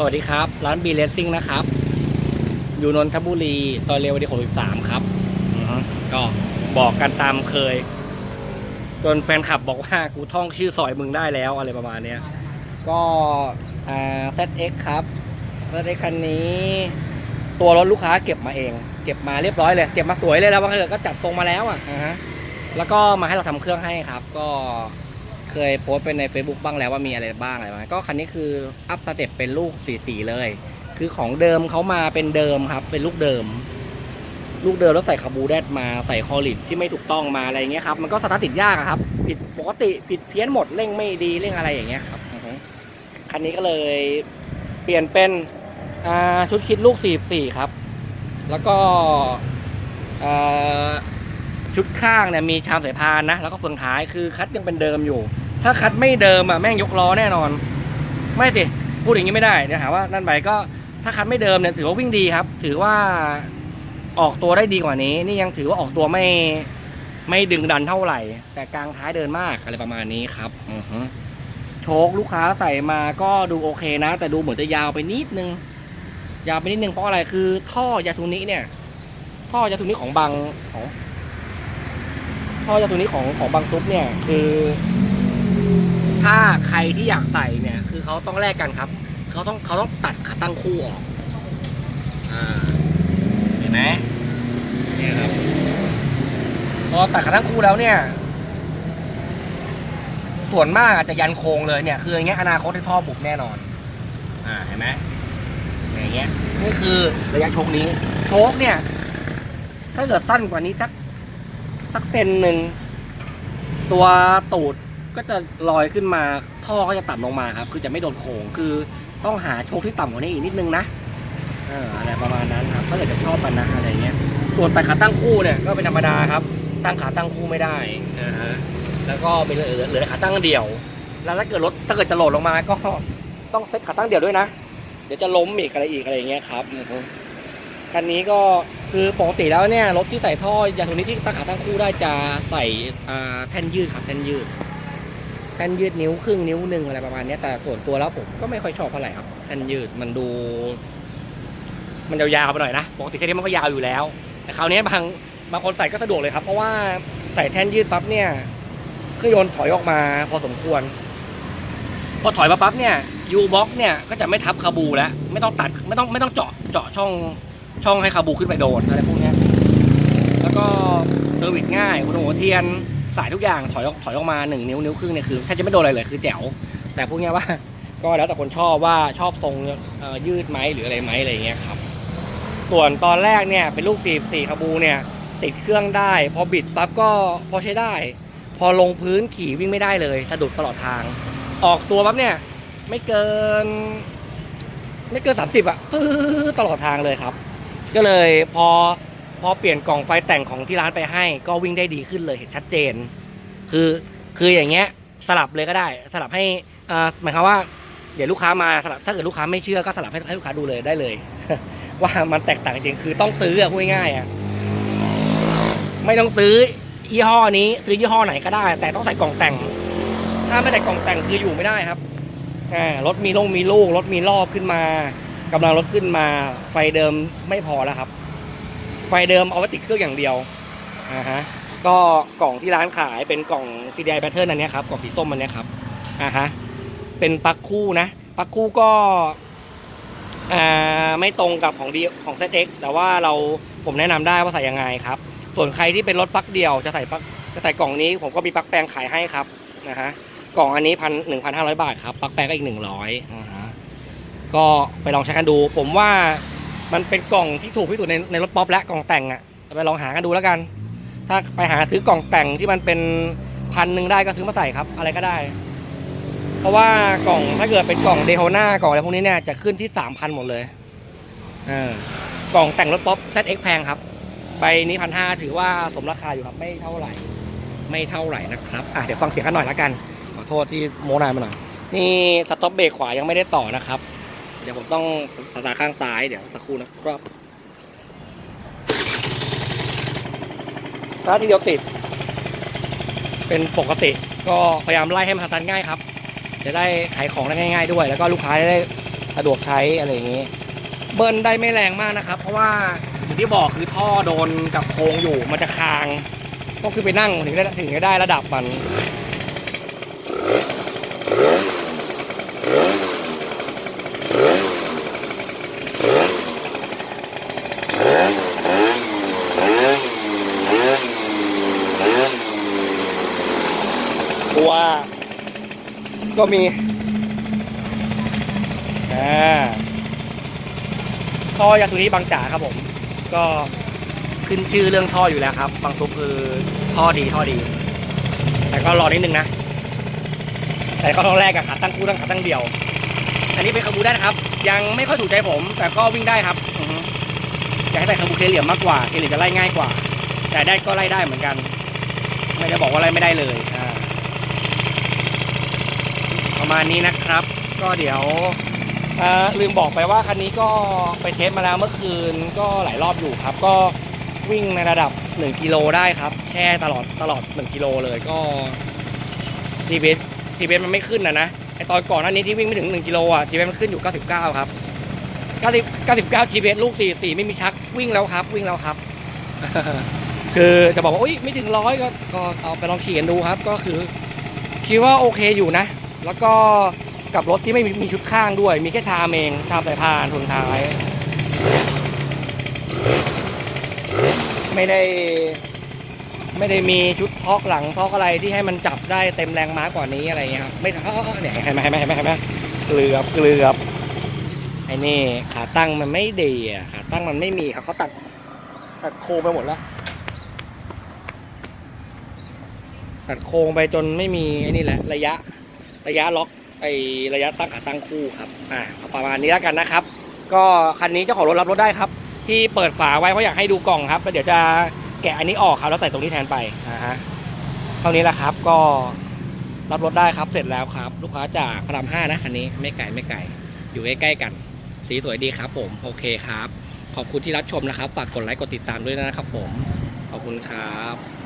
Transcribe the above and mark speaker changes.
Speaker 1: สวัสดีครับ ร้านบีเลสซิ่งนะครับ อยู่นนทบุรี ซอยเรวดี63ครับอือฮึก็บอกกันตามเคย จนแฟนคลับบอกว่ากูท่องชื่อซอยมึงได้แล้วอะไรประมาณเนี้ย ก็อ่า ZX ครับ ZX คันนี้ ตัวรถลูกค้าเก็บมาเอง เก็บมาเรียบร้อยเลย เก็บมาสวยเลยแล้วบางทีก็จัดทรงมาแล้วอะอ่าฮะแล้วก็มาให้เราทำเครื่องให้ครับ ก็ เคยโพสต์ไปใน Facebook บ้างแล้วว่ามีอะไรบ้างอะไรบ้างก็คันนี้คืออัพสเต็ปเป็นลูกสีๆเลย คือของเดิมเขามาเป็นเดิมครับ เป็นลูกเดิม ลูกเดิมแล้วใส่คาบูแดดมาใส่คอลิดที่ไม่ถูกต้องมาอะไรเงี้ยครับมันก็สตาร์ทติดยากครับ ผิดปกติผิดเพี้ยนหมดเร่งไม่ดีเร่งอะไรอย่างเงี้ยครับคันนี้ก็เลยเปลี่ยนเป็นชุดคิดลูก 44 ครับ แล้วก็อ่า ชุดข้างเนี่ยมีชามสายพานนะ แล้วก็เฟืองท้ายคือคัดยังเป็นเดิมอยู่ ถ้าคัดไม่เดิมอะแม่งยกล้อแน่นอน ไม่สิพูดอย่างนี้ไม่ได้เดี๋ยวหาว่านั่นไปก็ถ้าคัดไม่เดิมเนี่ยถือว่าวิ่งดีครับ ถือว่าออกตัวได้ดีกว่านี้ นี่ยังถือว่าออกตัวไม่ไม่ดึงดันเท่าไหร่ แต่กลางท้ายเดินมากอะไรประมาณนี้ครับอือฮึโชคลูกค้าใส่มาก็ดูโอเคนะ แต่ดูเหมือนจะยาวไปนิดนึง ยาวไปนิดนึงเพราะอะไรคือ ท่อยาสุนิเนี่ย ท่อยาสุนิของบางของ ท่อยาสุนิของของบางตุ๊บเนี่ยคือ ถ้าใครที่อยากใส่เนี่ย คือเขาต้องแลกกันครับเขาต้องเขาต้องตัดขาตั้งคู่ออกอ่าเห็นไหมเนี่ยครับพอตัดขาตั้งคู่แล้วเนี่ย ส่วนมากอาจจะยันโครงเลยเนี่ย คืออย่างเงี้ยอนาคตที่ท่อบุกแน่นอน อ่าเห็นไหมอย่างเงี้ยนี่คือระยะชคนี้ โชคเนี่ย ถ้าเกิดสั้นกว่านี้สัก สักเซนหนึ่งตัวตูดก็จะลอยขึ้นมาท่อก็จะต่ำลงมาครับ คือจะไม่โดนโค้งคือต้องหาโชคที่ต่ำกว่านี้อีกนิดนึงนะเอออะไรประมาณนั้นครับถ้าเกิดจะชอบกันนะอะไรเงี้ย ส่วนแต่ขาตั้งคู่เนี่ยก็เป็นธรรมดาครับ ตั้งขาตั้งคู่ไม่ได้นะฮะแล้วก็เป็นเหลือเหลือขาตั้งเดี่ยว แล้วถ้าเกิดรถถ้าเกิดจะโหลดลงมาก็ต้องเซ็ตขาตั้งเดี่ยวด้วยนะ เดี๋ยวจะล้มอีกอะไรอีกอะไรเงี้ยครับคันนี้ก็ คือปกติแล้วเนี่ยรถที่ใส่ท่อยาสุนิที่ตั้งขาตั้งคู่ได้จะใส่แท่นยืดครับแท่นยืดแท่นยืดนิ้วครึ่งนิ้วหนึ่งอะไรประมาณนี้แต่ส่วนตัวแล้วผมก็ไม่ค่อยชอบเท่าไหร่ครับแท่นยืดมันดู มันยาวๆไปหน่อยนะปกติแค่นี้มันก็ยาวอยู่แล้ว แต่คราวนี้บางบางคนใส่ก็สะดวกเลยครับ เพราะว่าใส่แท่นยืดปั๊บเนี่ยเครื่องยนต์ถอยออกมาพอสมควรพอถอยมาปั๊บเนี่ยยูบ็อกเนี่ยก็จะไม่ทับคาบูแล้วไม่ต้องตัดไม่ต้องไม่ต้องเจาะเจาะช่อง ช่องให้คาบูขึ้นไปโดนอะไรพวกนี้แล้วก็เซอร์วิสง่ายหัวหัวเทียนสายทุกอย่างถอยออกถอยออกมาหนึ่งนิ้วนิ้วครึ่งเนี่ยคือแทบจะไม่โดนอะไรเลยคือแจ๋วแต่พวกนี้ว่าก็แล้วแต่คนชอบว่าชอบทรงยืดไหมหรืออะไรไหมอะไรอย่างเงี้ยครับ ส่วนตอนแรกเนี่ยเป็นลูกสี่สี่คาบูเนี่ยติดเครื่องได้ พอบิดปั๊บก็พอใช้ได้ พอลงพื้นขี่วิ่งไม่ได้เลยสะดุดตลอดทาง ออกตัวปั๊บเนี่ยไม่เกิน ไม่เกินสามสิบอะตื้อตลอดทางเลยครับ ก็เลยพอพอเปลี่ยนกล่องไฟแต่งของที่ร้านไปให้ ก็วิ่งได้ดีขึ้นเลยเห็นชัดเจน คือคืออย่างเงี้ยสลับเลยก็ได้ สลับให้อ่าหมายความว่าเดี๋ยวลูกค้ามาสลับถ้าเกิดลูกค้าไม่เชื่อก็สลับให้ให้ลูกค้าดูเลยได้เลย ว่ามันแตกต่างจริงคือต้องซื้ออะพูดง่ายๆอะไม่ต้องซื้อยี่ห้อนี้ซื้อยี่ห้อไหนก็ได้ แต่ต้องใส่กล่องแต่ง ถ้าไม่ใส่กล่องแต่งคืออยู่ไม่ได้ครับอ่ารถมีลงมีลูกรถมีรอบขึ้นมา กำลังรถขึ้นมาไฟเดิมไม่พอแล้วครับ ไฟเดิมเอาไว้ติดเครื่องอย่างเดียวอ่าฮะก็กล่องที่ร้านขายเป็นกล่อง CDI pattern อันนี้ครับกล่องสีส้มอันนี้ครับอ่าฮะเป็นปลั๊กคู่นะปลั๊กคู่ก็อ่าไม่ตรงกับของดีของ ZX แต่ว่าเราผมแนะนำได้ว่าใส่ยังไงครับ ส่วนใครที่เป็นรถปลั๊กเดียวจะใส่ปลั๊กจะใส่กล่องนี้ผมก็มีปลั๊กแปลงขายให้ครับนะฮะกล่องอันนี้พันหนึ่งพันห้าร้อยบาทครับปลั๊กแปลงก็อีกหนึ่งร้อยนะฮะ ก็ไปลองใช้กันดู ผมว่ามันเป็นกล่องที่ถูกที่สุดในในรถป๊อปและกล่องแต่งอะ่ะไปลองหากันดูแล้วกัน ถ้าไปหาซื้อกล่องแต่งที่มันเป็นพันหนึ่งได้ก็ซื้อมาใส่ครับ อะไรก็ได้ เพราะว่ากล่องถ้าเกิดเป็นกล่องเดโ o นากล่องอะไรพวกนี้เนี่ยจะขึ้นที่สามพันหมดเลยเออกล่องแต่งรถป๊อป ZX แพงครับ ใบนี้พันห้าถือว่าสมราคาอยู่ครับ ไม่เท่าไหร่ ไม่เท่าไหร่นะครับอะเดี๋ยวฟังเสียงกันหน่อยละกัน ขอโทษที่โมนานมาหน่อยนี่สต็อปเบรกขวายังไม่ได้ต่อนะครับ เดี๋ยวผมต้องสตาร์ข้างซ้ายเดี๋ยวสักครู่นะครับสตาททีเดียวติด เป็นปกติ ก็พยายามไล่ให้มันสตาร์ทง่ายครับ จะได้ขายของได้ง่าย ๆ ด้วย แล้วก็ลูกค้าได้สะดวกใช้อะไรอย่างงี้ เบิ้ลได้ไม่แรงมากนะครับ เพราะว่าอย่างที่บอกคือท่อโดนกับโครงอยู่มันจะคาง ต้องขึ้นไปนั่งถึงได้ถึงจะได้ระดับมัน ตัว ก็มีอ่าท่อยาสุนิบางจ๋าครับผม ก็ขึ้นชื่อเรื่องท่ออยู่แล้วครับ บางซุปคือท่อดีท่อดี แต่ก็รอนิดนึงนะ แต่ก็ต้องแรกกับขาตั้งคู่ตั้งขาตั้งเดียว อันนี้เป็นคาบูได้นะครับ ยังไม่ค่อยถูกใจผม แต่ก็วิ่งได้ครับอยากให้ใส่คาบูเคเหลี่ยมมากกว่าเคเหลี่ยมจะไล่ง่ายกว่า แต่ได้ก็ไล่ได้เหมือนกัน ไม่ได้บอกว่าไล่ไม่ได้เลย ประมาณนี้นะครับ ก็เดี๋ยวลืมบอกไปว่าคันนี้ก็ไปเทสมาแล้วเมื่อคืนก็หลายรอบอยู่ครับ ก็วิ่งในระดับ 1 กิโลได้ครับ แช่ตลอดตลอด 1 กิโลเลยก็ GPS GPS มันไม่ขึ้นนะนะไอตอนก่อนหน้านี้ที่วิ่งไม่ถึง 1 กิโลอะ GPS มันขึ้นอยู่ 99 ครับ 90 99 GPS ลูก 4 4 ไม่มีชักวิ่งแล้วครับ วิ่งแล้วครับ คือจะบอกว่าอุ้ยไม่ถึงร้อยก็ก็เอาไปลองขี่กันดูครับ ก็คือคิดว่าโอเคอยู่นะ แล้วก็กับรถที่ไม่มีชุดข้างด้วย มีแค่ชามเองชามสายพานทุนท้าย ไม่ได้ ไม่ได้มีชุดท็อกหลังท็อกอะไรที่ให้มันจับได้เต็มแรงม้ากว่านี้อะไรเงี้ยครับไม่อ้อเนี่ยเห็นไหมเห็นไหมเห็นไหมเห็นไหมเกลือบเกลือบไอ้นี่ขาตั้งมันไม่ดีอะขาตั้งมันไม่มีครับเขาตัดตัดโครงไปหมดแล้วตัดโคงไปจนไม่มีไอ้นี่แหละระยะ ระยะล็อกไอระยะตั้งขาตั้งคู่ครับอ่าประมาณนี้แล้วกันนะครับ ก็คันนี้เจ้าของรถรับรถได้ครับ ที่เปิดฝาไว้เพราะอยากให้ดูกล่องครับแล้วเดี๋ยวจะแกะอันนี้ออกครับแล้วใส่ตรงนี้แทนไปนะฮะเท่านี้แหละครับก็รับรถได้ครับเสร็จแล้วครับ ลูกค้าจากพระรามห้านะคันนี้ไม่ไกลไม่ไกลอยู่ใกล้ๆกัน สีสวยดีครับ ผมโอเคครับ ขอบคุณที่รับชมนะครับ ฝากกดไลค์กดติดตามด้วยนะครับ ผมขอบคุณครับ